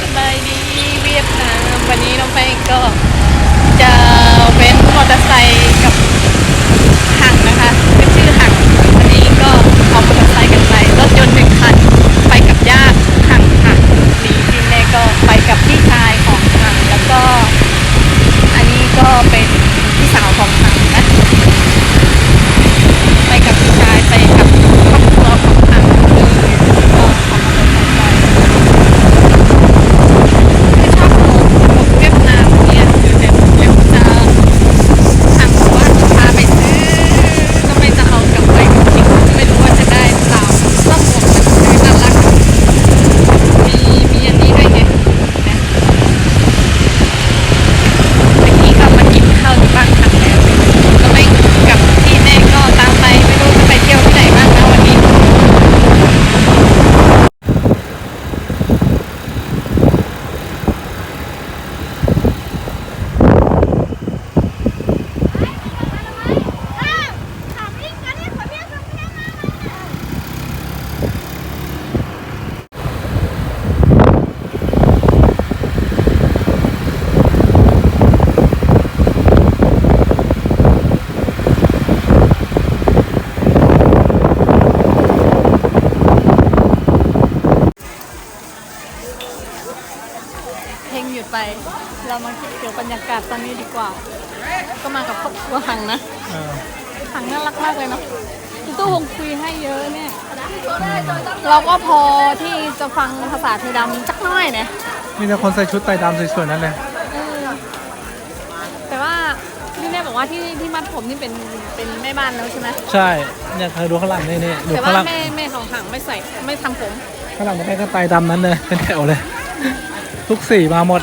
สบายดีเวียดนามวันนี้น้องแป้งก็จะเว้นมอเตอร์ไซค์กับหังนะคะเป็นชื่อหังวันนี้ก็เอามอเตอร์ไซค์กันไปรถยนต์หนึ่งคันไปกับญาติหังค่ะดีพี่เน่ก็ไปกับพี่ชายของหังแล้วก็ อันนี้ก็เป็นพี่สาวของหังนะไปกับพี่ชายไปกับครอบครัวของหังเลยก็เอามอเตอร์ไซค์ไป ไม่ชอบหมูหมูเวียดนามเนี่ยคือเดี๋ยวเดี๋ยวจะทางบอกว่าจะพาไปซื้อก็ไม่จะเอากลับไปจริงๆไม่รู้ว่าจะได้หรือเปล่าต้องหมวกมันคือน่ารักมีมีอันนี้ด้วยไงนะเมื่อกี้ก็มากินข้าวที่บ้านทางแล้วก็ไม่กลับที่แน่ก็ตามไปไม่รู้จะไปเที่ยวที่ไหนบ้างนะวันนี้ เพลงหยุดไป เรามาคิดเกี่ยวบรรยากาศตอนนี้ดีกว่า ก็มากับครอบครัวหังนะเออหังน่ารักมากเลยเนาะพี่ตู้คงคุยให้เยอะเนี่ย เราก็พอที่จะฟังภาษาไทยดำจักหน้อยเนี่ยมีแต่คนใส่ชุดไตรดำสวยๆนั่นเลยเออแต่ว่าพี่แม่บอกว่าที่ที่มัดผมนี่เป็นเป็นแม่บ้านแล้วใช่ไหมใช่เนี่ยเธอดูข้างหลังนี่นี่ดูแต่ข้างว่าหลังแม่แม่ของหังไม่ใส่ไม่ทำผมข้างหลังมันแค่ก็ไตรดำนั้นเลยเป็นแถวเลย ทุกสีมาหมด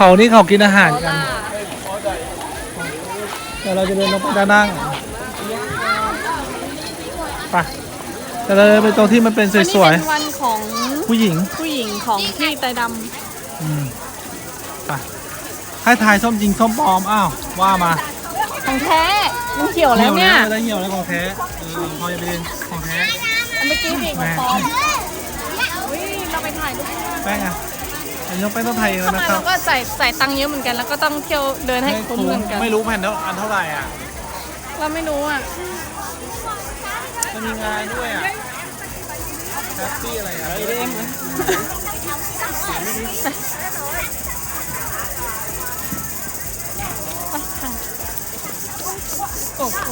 เขานี่เขากินอาหารกันเดี๋ยวเราจะเดินลงไปด้านล่างไปเดี๋ยวเราเดินไปตรงที่มันเป็นสวันนี้วยเป็นวันของๆผู้หญิงผู้หญิงของที่ไตรดอืมไปให้ทายส้มจริงส้มปลอม อ้าว ว่ามาำของแท้มันเขียวแล้วเนี่ยไม่ได้เหี่ยวแล้วของแท้เออพอจะไปเรียนของแท้ อันเมื่อกี้เป็นของปลอมเฮ้ยเราไปถ่ายรูป แป้งอะ อันนี้น้องแป้งต้องไทยเองแล้วทำไมนะครัเราบก็ใส่ใส่ตังค์เยอะเหมือนกัน แล้วก็ต้องเที่ยวเดินให้คุ้มเหมือนกัน ไม่รู้แผ่นเท่าอันเท่าไหร่อะเราไม่รู้อะ มันมีงานด้วยอะแฮปปี้อะไรอะเล่มไปค่ะโอ้โห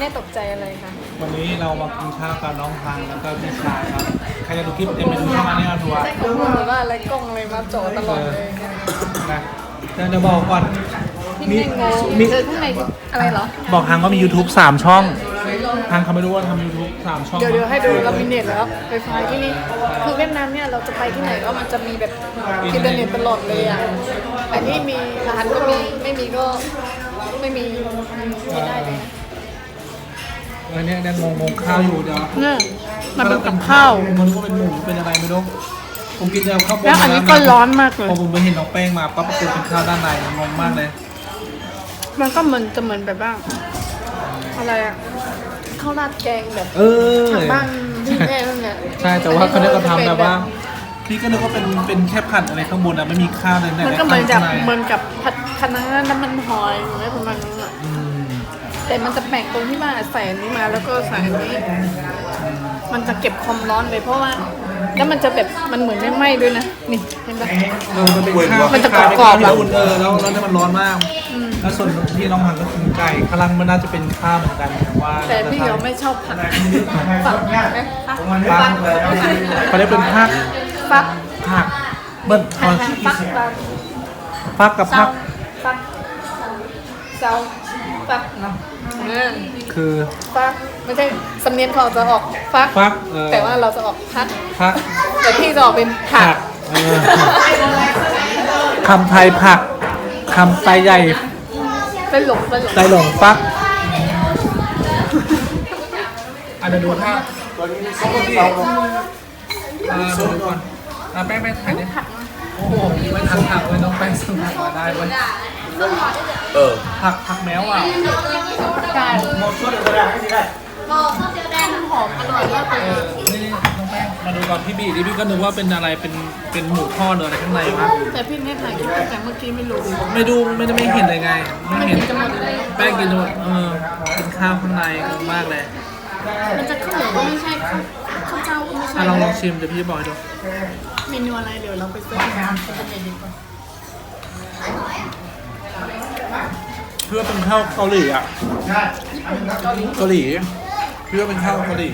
พี่แน่ตกใจอะไรคะวันนี้เรามากินข้าวกับน้องพังแล้วก็พี่ชายครับ ใครจะดูคลิปเต็มไปดูช่องอันนี้เราดูอะใช่ของหรือว่าอะไรกล้องอะไรมาจ่อตลอดเลยนะเดี๋ยวจะบอกก่อน พี่แน่งงมี เจอข้างในอะไรเหรอ บอกทางว่ามี YouTube 3 ช่อง ทางเขาไม่รู้ว่าทำ YouTube 3 ช่องเดี๋ยวเดี๋ยวให้ดูเรามีเน็ตแล้วไฟฟ้าที่นี่คือเวียดนามเนี่ยเราจะไปที่ไหนก็มันจะมีแบบอินเทอร์เน็ตตลอดเลยอะอันนี้มีรหัสก็มีไม่มีก็ไม่มีไม่ได้เลย วันนี้ยังงงงๆข้าวอยู่เดี๋ยวเนี่ยมันเป็นกับข้าว มันก็เป็นหมูเป็นอะไรไม่รู้ผมกินแต่ข้าวโพดแล้วอันนี้ก็ร้อนมากเลยพอผมไปเห็นน้องแป้งมาปั๊บปรากฏเป็นข้าวด้านในงงมากเลย มันก็เหมือนจะเหมือนแบบว่าอะไรอะข้าวราดแกงแบบเออทางบ้านที่แม่นั่นแหละใช่แต่ว่าเขาเนี่ยก็ทำแบบว่าพี่ก็นึกว่าเป็นเป็นแค่ผัดอะไรข้างบนอะไม่มีข้าวเลยมันก็เหมือนกับเหมือนกับผัดคะน้าน้ำมันหอยหรืออะไรประมาณนั้นอะอืม แต่มันจะแปลกตรงที่ว่าใส่อันนี้มาแล้วก็ใส่อันนี้ มันจะเก็บความร้อนเลยเพราะว่า แล้วมันจะแบบมันเหมือนไม่ไหม้ด้วยนะนี่เห็นปะ เออมันเป็นข้าวมันจะกรอบๆแล้อะวอุ่นเออแล้วแล้วเนี่ยมันร้อนมาก แล้วส่วนที่น้องหันก็คือไก่พลังมันน่าจะเป็นข้าวเหมือนกันแต่ว่าแต่พี่เขาไม่ชอบผักฝักไหมฟักฟักเขาเรียกเป็นผักฟักผักเบิ้ลตอนฟักฟักฟักกับเซาผักฟัก เซาฟักเนาะอืมคือฟักไม่ใช่สำเนียงเขาจะออกฟัก ฟักเออแต่ว่าเราจะออกพัก ผักแต่พี่จะออกเป็นผัผักกเออคำไทยผักคำไทยใหญ่เป็นหลงเป็นหลงไตหลงฟัก อันเดี๋ยวดูท่าตัวนี้ส้มเตาอ่าดูก่อนอ่าแป้งแป้งถ่ายดิโอ้โหไม่ทันผักเลยน้องแป้งส่งผักมาได้เว้ย เออผักผักแมวอะกายหมดชุดเลยได้ได้หอมอร่อยมากเลยเออนี่น้องแป้งมาดูก่อนพี่บีดิพี่ก็นึกว่าเป็นอะไรเป็นเป็นหมูทอดหรืออะไรข้างในวะแต่พี่ไม่ถ่ายคลิปแต่เมื่อกี้ไม่รู้ ไม่ดูไม่ได้ไม่เห็นเลยไง ไม่ไม่เห็นกินจะหมดเลยแป้งกินหมดเออกินข้าวข้างในมากเลย มันจะข้าวเหนียวก็ไม่ใช่ข้าวข้าวเจ้าก็ไม่ใช่อะลองลองชิมเดี๋ยวพี่บอกให้ดูเมนูอะไรเดี๋ยวเราไปเสิร์ชกันจะเป็นดีกว่า เพื่อเป็นข้าวเกาหลีอะเกาหลีเพื่อเป็นข้าวเกาหลี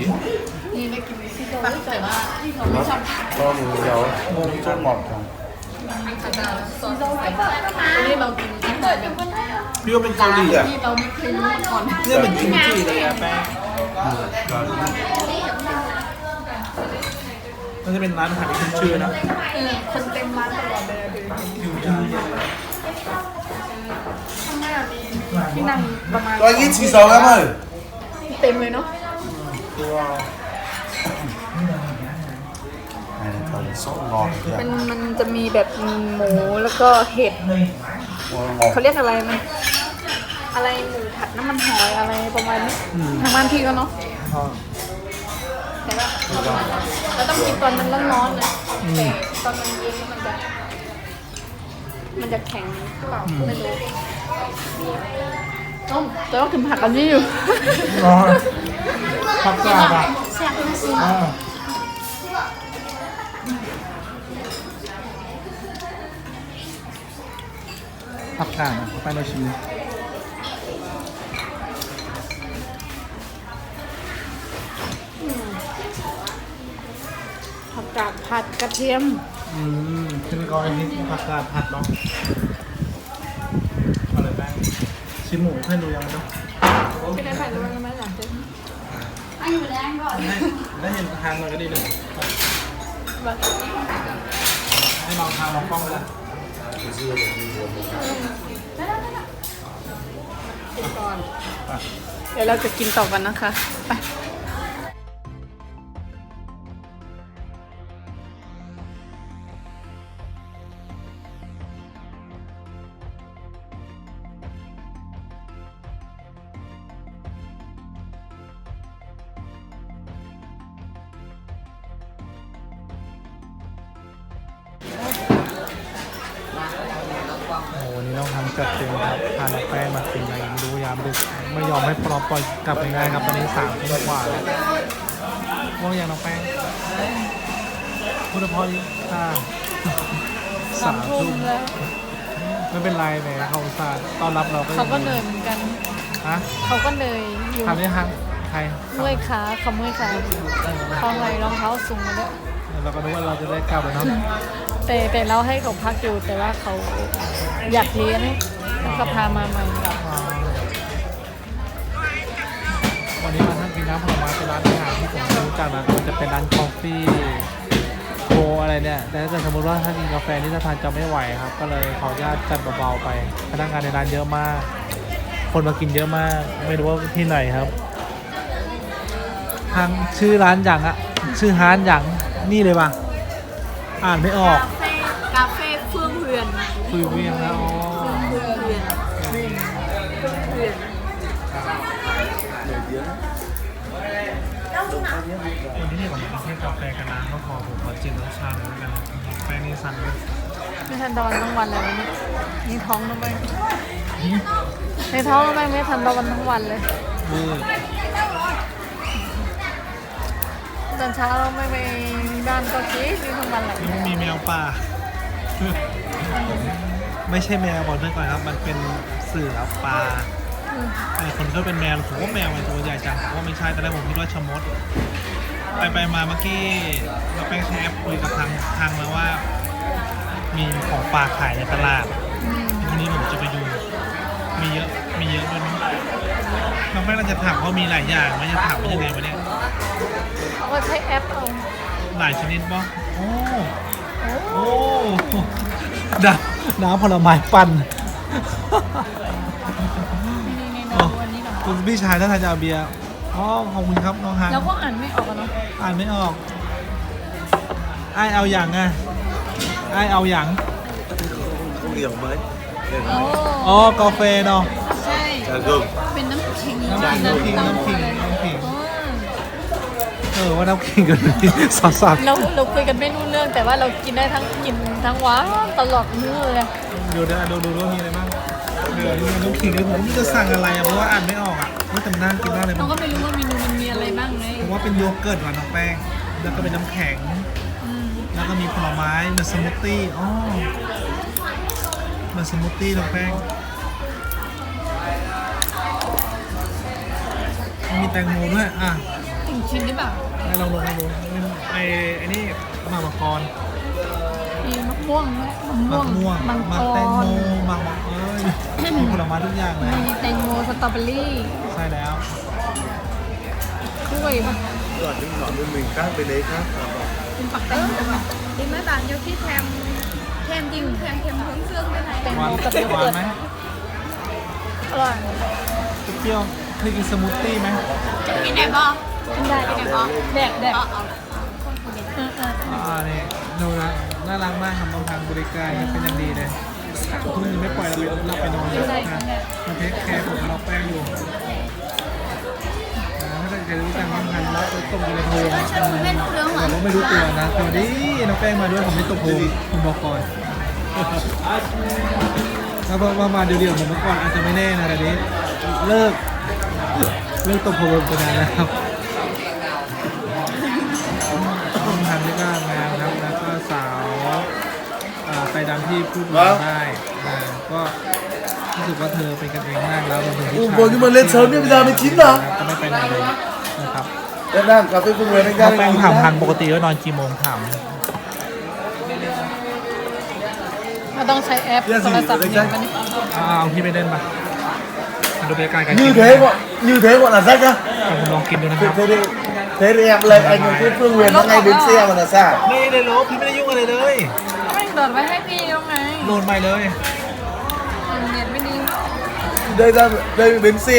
นี่ได้กินซิโร่แต่ว่าพี่เขาไม่ชอบก็มีเดี๋ยวงงจนหมดครับผัดดาวซอสใส่วันนี้เรากินทั้งหมดแบบเพื่อเป็นเกาหลีอะที่เราไม่เคยรู้มาก่อนเนี่ยเป็นกิมจิเลยอะแป้งมันจะเป็นร้านอาหารที่ขึ้นชื่อนะเออคนเต็มร้านตลอดเลยอ มีที่นั่งประมาณก็ยี่สิบสองแล้วมั้งเต็มเลยเนาะไอ้ตอนส้มงอนเนี่ยมันมันจะมีแบบหมูแล้วก็เห็ดงอเขาเรียกอะไรมันอะไรหมูผัดน้ำมันหอยอะไรประมาณนี้ทางบ้านพี่ก็เนาะเห็นปะเราต้องกินตอนมันร้อนๆนะแต่ตอนมันเย็นแล้วมันจะ มันจะแข็งหรือเปล่าไม่รู้ต้มแต่ว่ากินผักกันนี่อยู่ อ๋อผักกาดอะแซ่บนะสิอ่าผักกาดอะไปเราชิมผักกาดผัดกระเทียม อืมขึ้นก้อยนี่ผักกาดผัดเนาะเอาเลยแป้งชิมหมูให้ดูยังไงเนาะไม่ได้ผัดแล้วมันไม่หลังจากได้ได้เห็นทางมันก็ดีเลยให้ลองทางลองกล้องไปละกินก่อนเดี๋ยวเราจะกินต่อกันนะคะ ไป วันนี้ต้องทำจัดเต็มครับพาน้องแป้งมากินอะไรดูยามดึกไม่ยอมให้เราปล่อยกลับง่ายๆครับตอนนี้สามทุ่มกว่าแล้วว่าอย่างน้องแป้งพูดเพราะดิค่ะสามทุ่มแล้วไม่เป็นไรแหมเขาอุตส่าห์ต้อนรับเราก็เขาก็ยังเหดีนื่อยเหมือนกันฮะเขาก็เหนื่อยอยู่ทำได้ทางใครเมื่อยขาเขาเมื่อยขาเขาไหลรองเท้าสูงมาแล้วยเราก็นึกว่าเราจะได้กลับแล้วเนาะ แต่แต่เราให้เขาพักอยู่แต่ว่าเขาอยากเลี้ยงก็พามาใหม่วันนี้มาทั้งกินน้ำผลไม้เป็นร้านอาหารที่ผมรู้จักนะมันจะเป็นร้านคอฟฟี่โคอะไรเนี่ยแต่ถ้าสมมติว่าถ้ากินกาแฟนี่ถ้าทานจะไม่ไหวครับ ก็เลยขออนุญาตจัดเบาๆไปพนักงานในร้านเยอะมาก คนมากินเยอะมาก ไม่รู้ว่าที่ไหนครับทางชื่อร้านอย่างอะชื่อฮานอย่างนี่เลยว่ะอ่านไม่ออกาแฟกาแฟเฟื่องเฮือนคุยเวียงแล้วอ๋อเฟื่องเฮือนเฟื่องเฮือน วันนี้เนี่ยผมมาเทศกาแฟกันนะก็พอผมขอจินรสชาติแล้วกันแฟนนี่สั่นเลยไม่ทันตะวันทั้งวันเลยวันนี้นี่ท้องน้องไปในท้องน้องไปไม่ทันตะวันทั้งวันเลยมือตอนเช้าเราไม่ไปบ้านก็คิดนี่ทั้งวันเลยนี่มีแมวป่า ไม่ใช่แมวบอกเพื่อนก่อนครับ มันเป็นเสือปลาอืมไอ้คนก็เป็นแมวผมว่าแมวมันตัวใหญ่จังผมว่าไม่ใช่ตอนแรกผมคิดว่าชะมด ไปไปมาเมื่อกี้เราแป้งใช้แอปคุยกับทางทางมาว่า มีของปลาขายในตลาดอืมทีนี้ผมจะไปดู มีเยอะ มีเยอะด้วยนะน้องแป้งเราจะถามว่ามีหลายอย่างไม่จะถามว่ายังไงวะเนี่ยเอาก็ใช้แอปเอาหลายชนิดป่ะโอ้ โอ้โอ้น้ำน้ำผลไม้ปั่นนี่นี่น้องวันนี้หน่อยคุณพี่ชายท่านอาจารย์เบียร์อ๋อขอบคุณครับน้องฮันเราก็อ่านไม่ออกอะเนาะอ่านไม่ออกไอายเอาอย่างไงไอายเอาอย่าง không hiểu mấy โอ้อ๋อกาแฟเนาะใช่ trà gừng เป็นน้ำขิงน้ำขิงน้ำขิงน้ำขิงน้ำขิงอ๋อ เออว่าน้ำขิงกันเลยสอดสอดเราเราคุยกันไม่รู้เรื่องแต่ว่าเรากินได้ทั้งกินทั้งหวานตลอดมื้อเลยดูนะดูดูดูว่ามีอะไรบ้างเดี๋ยวมีน้ำขิงเลยผมจะสั่งอะไรอะเพราะว่าอ่านไม่ออกอะนี่แต่มันน่ากินมากเลยเรามันก็ไม่รู้ว่าเมนูมันมีอะไรบ้างไงผมว่าเป็นโยเกิร์ตหวานน้องแป้ง แล้วก็เป็นน้ำแข็งอืมแล้วก็มีผลไม้เป็นสมูทตี้อ๋อเป็นสมูทตี้น้องแป้งมีแตงโมด้วยอะ ถึงชิ้นหรือเปล่าให้เราลงให้ดูไอ้ไอ้นี่หมากมะกรมีมะม่วงด้วยมะหม่มาวกงม่วงมังหมากกแตงโมรหมากมะเอ้ยมีผลไม้ทุกอย่างเลยมีแตงโมสตรอเบอรี่ใช่แล้วกล้วยป่ะ rồi những ngọn bên mình khác bên đấy khác เป็นปักแตงโมป่ะ thì mấy bạn nhiều khi thèm thèm gì cũng thèm thèm hướng dương bên này แตงหโมวานกับโยหวาเกินร์ตไหมอร่อยเปรี้ยวเคยกินสมูทตี้ไหม cái này bò ได้ได้แดกแดก ờ ờ เออเอออ่านี่ดูนะน่ารักมากทำต้องทางบริการเป็นอย่างดีเลยคุณยังไม่ปล่อยเราไปรับไปนอนเลยนะมาเทคแคร์ผมเราแป้งอยู่นะถ้าเกิดใครรู้จักน้องพันธุ์แล้วก็ต้มอยู่ในโพรงนะ cho mình bên đường แต่เราไม่รู้ตัวนะตอนนี้น้องแป้งมาด้วยผมไม่ตกโพรงผมบอกก่อนถ้าว่ามาเดียวๆเหมือนเมื่อก่อนอาจจะไม่แน่นะแต่นี้เลิกเลิกตกโพรงไปนานแล้วครับ บ้านงานครับ แล้วก็สาวอ่าไปดำที่พูดมาได้อ่าก็รู้สึกว่าเธอเป็นกันเองมากแล้วรวมถึงผู้ Ồ, ชาย vừa nhưng mà lên sớm nhưng bây giờ mới chín mà ก็ไม่ไปไหนเลยนะครับ Em đang cà phê không người anh ถ้า ra แป้งถามพันปกติก็นอนกี่โมงถามเราต้องใช้แอปโทรศัพท์เนี่ยกันนี่อ่าเอาที่ไปเล่นปะมาดูบรรยากาศกัน Như thế gọi như thế gọi là rách á ผมลองกินดูนะค Thế, รับ thế, thì, thế thì em lên anh với Phương Huyền nó ngay bến xe mà là sao ไม่ได้ลบพี่ไม่ได้ยุ่งอะไรเลยไม่โดดไว้ให้พี่แล้วไงโดนใหม่เลยเน็ตไม่ดี Đây ra đây bến xe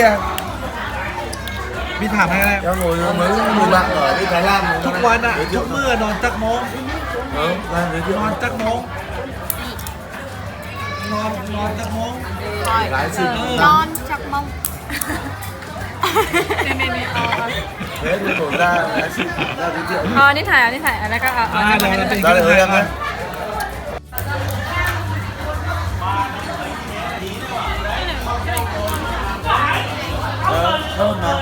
พี่ถามให้อะไร Em ngồi mấy người bạn ở đi Thái Lan ทุกวันอะทุกเมื่อนอนจักโมง Ừ, đang giới thiệu นอนจักโมงนอนนอนจักโมง rồi Gái xinh non chọc mông นี่นี่นี่เอเอา Thế thì đổ ra gái xinh ra giới thiệu เอาอันนี้ถ่ายเอาอันนี้ถ่ายแล้วก็เอาเอาอ่าเดี๋ยวนี้เรามาเป็น Ra กัน để เลย em ơi Ờ, thơm mà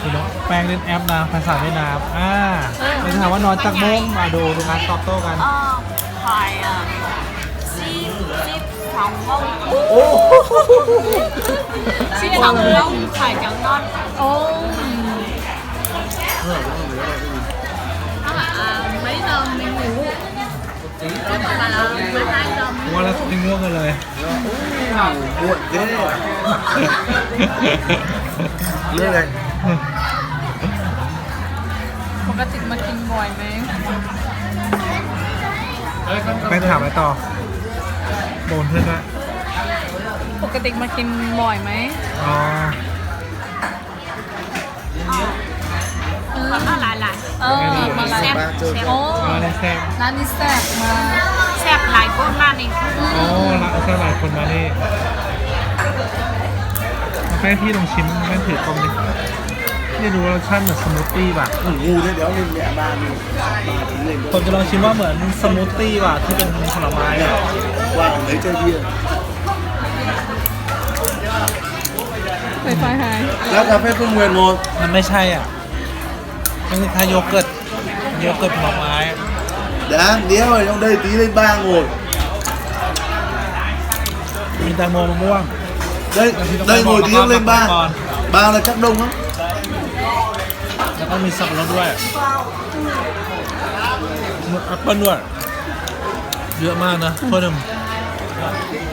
คือน้แป้งเล่นแอปนะภาษาเวียดนามอ่าเราจะถามว่านอนจักโมงมาดูดูการตอบโต้กัน ờ phải ờ, ship 长梦，世ง长梦快长大哦。các bạn à, mấy giờ mình ngủ các bạn là 12 giờ มัวแล้ววังง่วงกันเลย ปวดเยอะเยอะเลยปกติมากินบ่อยไหมไปถามอะไรต่อ โดนเพื่อนละปกติมากินบ่อยไหมอ๋อ còn nó lại lại เออมาร้าน xem Ba chơi xem โอ้มาเลยแซ่บร้านนี้แซ่บมาก xem lại con ma này โอ้ละแซ่บหลายคนมานี่มาแป้งที่ลองชิมแป้งถือกล้องดินี่ดูรสชาติเหมือนสมูทตี้ป่ะงูเนี่ยเดี๋ยวเล่นเนี่ยบ้านนี่มาถึงเลยผมจะลองชิมว่าเหมือนสมูทตี้ป่ะที่เป็นผลไม้อะ ว่างเลยเจ้าเบี้ยไฟไฟหาย แล้วกาแฟเพิ่งเวียนหมดมันไม่ใช่อะ มันคือคล้ายโยเกิร์ตโยเกิร์ตผลไม้เดี๋ยวเดี๋ยวยังได้ตีเล่นบ้างหมดมีแตงโมมะม่วงได้ได้หมดตีเล่นบ้างบ้างแล้วชักดงมั้งแล้วก็มีสับปะรดด้วยมีแอปเปิ้ลด้วย เยอะมากนะถ้วยหนึ่ง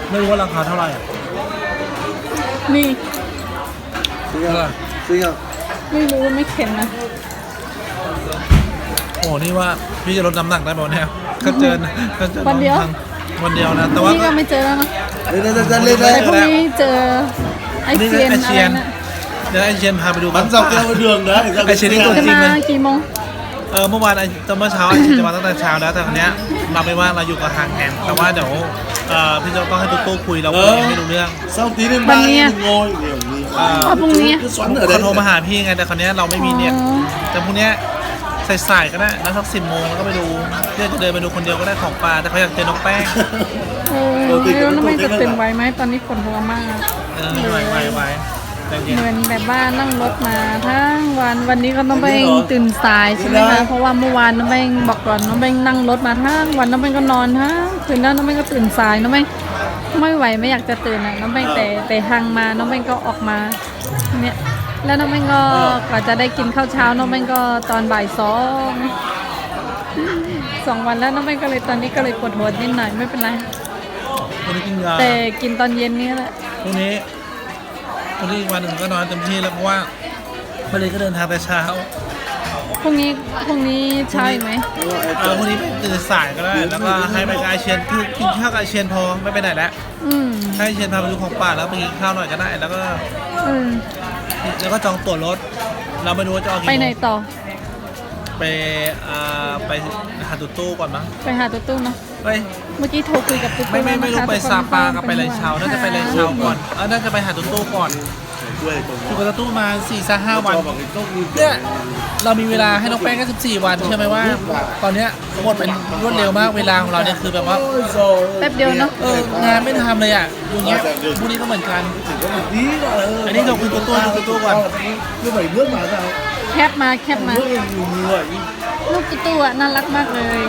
ไม่รู้ว่าราคาเท่าไหร่อะนี่ซื้อยังซื้อยังไม่รู้ไม่เข็นนะโอ้นี่ว่าพี่จะลดน้ำหนักได้ไหมวะเนี่ยก็เจอก็เจอวันเดียวทางวันเดียวนะ แต่ว่านี่ก็ก็ไม่เจอแล้วนะเล่นเล่นเล่นเล่นแต่เล่นพรุ่งนี้เจอไอเซียนไออะเชีไรยนนะเดี๋ยวไอเชียนพาไปดูมันเสาร์เกี่ยวเดืองนะไอเชียนนี่ตัวจะจริงมาเลยกี่โมงเออเมื่อวานไอตอนเมื่อเช้าไอเชียนจะมาตั้งแต่เช้าแล้วแต่วันเนี้ยเราไม่ว่างเราอยู่กับทางแอนแต่ว่าเดี๋ยวเอ่อพี่จะต้องให้ตุ๊กตุ๊กคุยเราคุยไม่รู้เรื่องเสาร์ตีเล่นบ้างงอยเดี๋ยวนี้เอ่อ เอาพรุ่งนี้คือสอนเหรอเขาโทรมาหาพี่ไงแต่คราวเนี้ยเราไม่มีเน็ตอ๋อ แต่พรุ่งเนี้ยสายๆก็ได้แล้วสักสิบโมงแล้วก็ไปดูเพื่อจะเดินไปดูคนเดียวก็ได้ของปลาแต่เขาอยากเจอน้องแป้งเออไม่รู้นะไม่จะตื่นไหวไหมตอนนี้ปวดหัวมาก เออไวไวไวใจ เย็นเหมือนแบบว่านั่งรถมาทั้งวันวันนี้ก็น้องเบงตื่นสายใช่ไหมคะเพราะว่าเมื่อวานน้องเบงบอกก่อนน้องเบงนั่งรถมาทั้งวันน้องเบงก็นอนทั้งคืนแล้วน้องเบงก็ตื่นสายน้องเบงไม่ไหวไม่อยากจะตื่นอะน้องเบงแต่แต่ทางมาน้องเบงก็ออกมาเนี่ยแล้วน้องเบงก็กว่าจะได้กินข้าวเช้าน้องเบงก็ตอนบ่ายสองสองวันแล้วน้องเบงก็เลยตอนนี้ก็เลยปวดหัวนิดหน่อยไม่เป็นไรวันนี้กินยาแต่กินตอนเย็นนี่แหละพรุ่งนี้ พรุ่งนี้อีกวันหนึ่งก็นอนเต็มที่แล้วเพราะว่ามาเลยก็เดินทางแต่เช้าพรุ่งนี้พรุ่งนี้เช้าอีกไหมเออพรุ่งนี้ไปตื่นสายก็ได้ แล้วก็ให้ไปกับไอเชียนคือกินข้าวกับไอเชียนพอไม่ไปไหนแล้วอืมให้ไอเชียนพาไปดูของป่าแล้วไปกินข้าวหน่อยก็ได้ แล้วก็เออแล้วก็จองตั๋วรถ เราไม่รู้ว่าจะเอากี่ไปโมงไหนต่อ ไปอ่าไปหาตุ๊ตู้ก่อนมั้งไปหาตุ๊ตุ้มเนาะ เฮ้ยเมื่อกี้โทรคุยกับตุ๊ตุ้ไม่ไม่ไม่รู้นะคะไปทุกคนซาปากับไปไรเชาน่าจะไปไรเชาก่อนเออน่าจะไปหาตุ๊ตู้ก่อนด้วยตรงอยู่กับตุ๊ตู้มาสี่สห้าวันบอกต้องมีเนี่ยเรามีเวลาให้น้องแป้งแค่14 วันเชื่อไหมว่า ตอนเนี้ยหมดเป็นรวดเร็วมากเวลาของเราเนี่ยคือแบบว่าแป๊บเดียวเนาะเอองานไม่ทำเลยอะอย่างเงี้ยพวกนี้ก็เหมือนกันดีก็เอออันนี้เราคุยตัวตัวคุยตัวตัวก่อนคือแบบเรื่องมาแล้วแคปมาแคปมาเรื่องอยู่มืออะลูกตุ๊ตุ้อะน่ารักมากเลย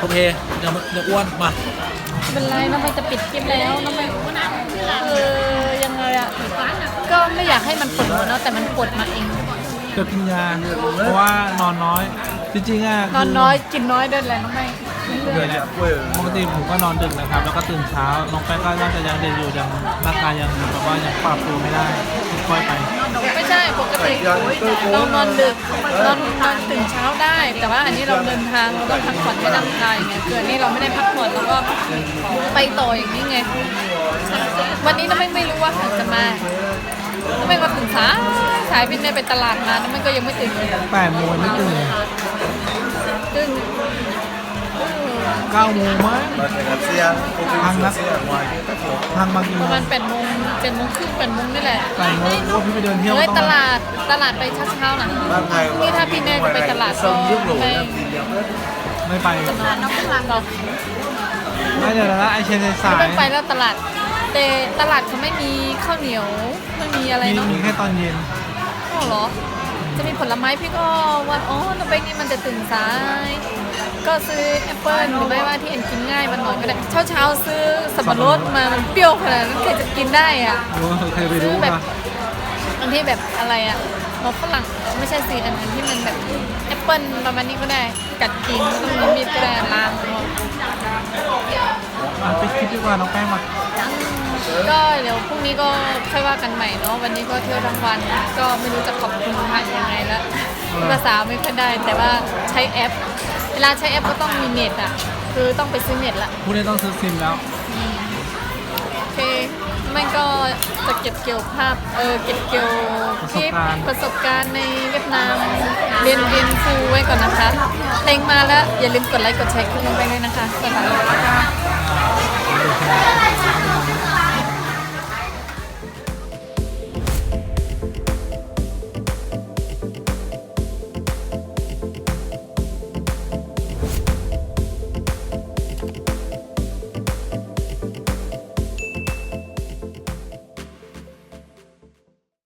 โอเคเดี๋ยวเดี๋ยวอ้วนมาไม่เป็นไรน้องไปจะปิดคลิปแล้วน้องไปเออยังไงอะก็ไม่อยากให้มันปวดหัวเนาะแต่มันปวดมาเอง จะกินยาเพราะว่านอนน้อย จริงๆอะนอนน้อยกินน้อยด้วยแหละน้องไปเดือนเนี่ยปกติผมก็นอนดึกนะครับ แล้วก็ตื่นเช้า น้องแป้งก็น่าจะยังเด็กอยู่ยังร่างกายยังแบบว่ายังปรับตัวไม่ได้ค่อยๆไป ไม่ใช่ปกติเรานอนดึกนอน นอนตื่นเช้าได้ แต่ว่าอันนี้เราเดินทางเราต้องพักผ่อนให้ร่างกายไงคืออันนี้เราไม่ได้พักผ่อนแล้วก็ไปต่ออย่างนี้ไง วันนี้น้องไม่ไม่รู้ว่าเขาจะมาน้องไม่ก็ตื่นสายสายพี่เนี่ยไปตลาดมาน้องไม่ก็ยังไม่ตื่นเลยแปดโมงไม่ตื่นตื่น เก้าโมงมั้ง มาจากเซียทางนักเซียวายก็ถูกทางบางกี่ปโมระงมาณแปดโมงเจ็ดโมงครึ่งแปดโมงนี่แหละแปดโมงว่าพี่ไปเดินเที่ยวเฮ้ยต้องตลาดตลาดไปเช้าๆนะบ้านไทยนี่ถ้าพี่เน่จะไปตลาดก็เรื่องหลงไม่นะทีเดียวไม่ไปจะนอนน้องพลังเราไม่เดี๋ยวนะไอเชนสาไม่ยต้องไปแล้วตลาด แต่ตลาดเขาไม่มีข้าวเหนียวไม่มีอะไรมีเนาะมีแค่ตอนเย็นอ๋อเหรอ จะมีผลไม้พี่ก็ว่าอ๋อน้องเบงนี่มันจะตื่นสาย ก็ซื้อแอปเปิ้ลหรือไม่ว่าที่เอ็นกินง่ายมันหน่อยก็ได้เช้าเช้าๆซื้อสับปะรดมามันเปรี้ยวขนาดนั้นใครจะกินได้อะรู้ว่าเคยไปดูซื้อแบบป่ะบางที่แบบอะไรอะนกฝรั่งไม่ใช่สีอันนั้นที่มันแบบแอปเปิ้ลประมาณนี้ก็ได้กัดกินไม่ต้องมีมีดก็ได้ล้างอะไปคิดดีกว่าน้องแป้งมาก็เดี๋ยวพรุ่งนี้ก็ค่อยว่ากันใหม่เนาะวันนี้ก็เที่ยวทั้งวัน ก็ไม่รู้จะขอบคุณทางยังไงแล้วภาษาไม่ค่อยได้ แต่ว่าใช้แอปเว ลาใช้แอปก็ต้องมีเน็ตอะ คือต้องไปซื้อเน็ตละผู้นี้ต้องซื้อซิมแล้ว โอเคมันก็จะเก็บเกี่ยวภาพ เออ เก็บเกี่ยวคลิปประสบการณ์ในเวียดนาม เรียนเรียนฟูไว้ก่อนนะคะเพลงมาแล้ว อย่าลืมกดไลค์ กดแชร์คลิปลงไปด้วยนะคะบ๊ายบาย